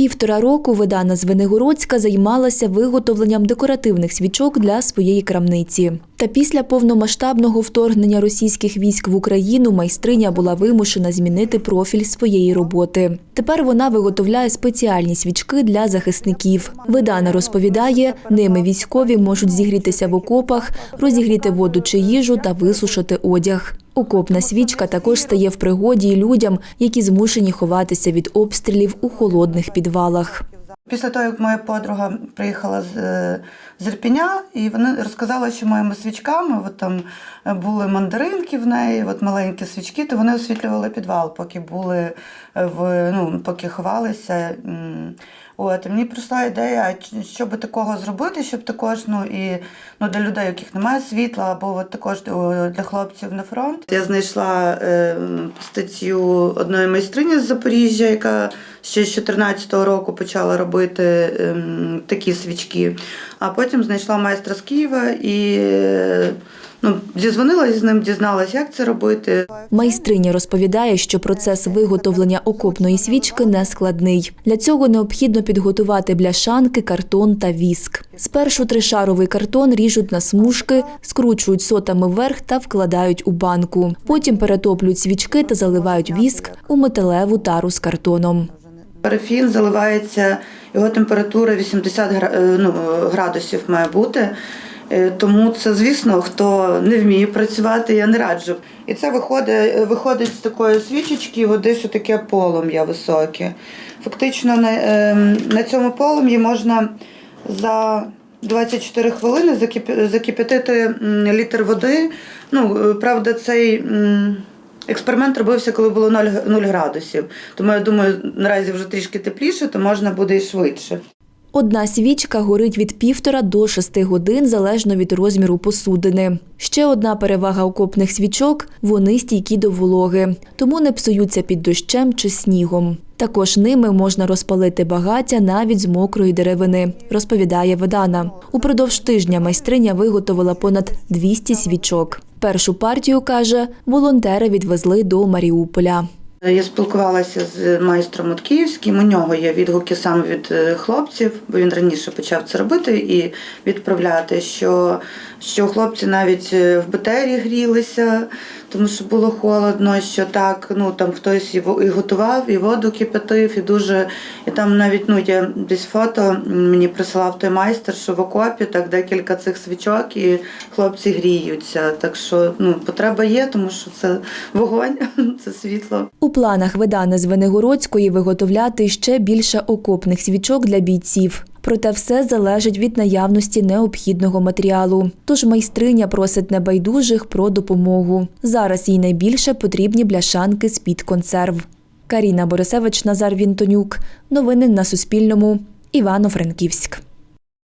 Півтора року Видана Звенигородська займалася виготовленням декоративних свічок для своєї крамниці. Та після повномасштабного вторгнення російських військ в Україну майстриня була вимушена змінити профіль своєї роботи. Тепер вона виготовляє спеціальні свічки для захисників. Видана розповідає, ними військові можуть зігрітися в окопах, розігріти воду чи їжу та висушити одяг. Окопна свічка також стає в пригоді людям, які змушені ховатися від обстрілів у холодних підвалах. Після того, як моя подруга приїхала з, е, з Ірпіня, і вона розказала, що моїми свічками от там е, були мандаринки в неї, от маленькі свічки, то вони освітлювали підвал, поки були е, в ну, поки ховалися. От, мені прийшла ідея, що би такого зробити, щоб також ну, і ну, для людей, яких немає світла, або от також для хлопців на фронт. Я знайшла е, статтю одної майстрині з Запоріжжя, яка ще з 2014 року почала робити ем, такі свічки. А потім знайшла майстра з Києва і ну, зізвонилася з ним, дізналась, як це робити. Майстриня розповідає, що процес виготовлення окопної свічки не складний. Для цього необхідно підготувати бляшанки, картон та віск. Спершу тришаровий картон ріжуть на смужки, скручують сотами вверх та вкладають у банку. Потім перетоплюють свічки та заливають віск у металеву тару з картоном. Парафін заливається, його температура 80 е, ну, градусів має бути. Е, Тому це, звісно, хто не вміє працювати, я не раджу. І це виходить, е, виходить з такої свічечки, от десь таке полум'я високе. Фактично на, е, на цьому полум'ї можна за 24 хвилини закип- закип'ятити літр води. Ну, е, правда, цей. Експеримент робився, коли було 0, 0 градусів. Тому я думаю, наразі вже трішки тепліше, то можна буде і швидше. Одна свічка горить від півтора до шести годин залежно від розміру посудини. Ще одна перевага окопних свічок вони стійкі до вологи, тому не псуються під дощем чи снігом. Також ними можна розпалити багаття навіть з мокрої деревини, розповідає Ведана. Упродовж тижня майстриня виготовила понад 200 свічок. Першу партію каже, волонтери відвезли до Маріуполя. Я спілкувалася з майстром от київським. У нього є відгуки саме від е, хлопців, бо він раніше почав це робити і відправляти, що, що хлопці навіть е, в БТРі грілися, тому що було холодно, що так, ну там хтось і готував, і воду кипятив, і дуже. І там навіть ну я десь фото мені присилав той майстер, що в окопі так декілька цих свічок, і хлопці гріються. Так що ну потреба є, тому що це вогонь, це світло. У планах Ведани з Венегородської виготовляти ще більше окопних свічок для бійців. Проте все залежить від наявності необхідного матеріалу. Тож майстриня просить небайдужих про допомогу. Зараз їй найбільше потрібні бляшанки з-під консерв. Каріна Борисевич, Назар Вінтонюк. Новини на Суспільному. Івано-Франківськ.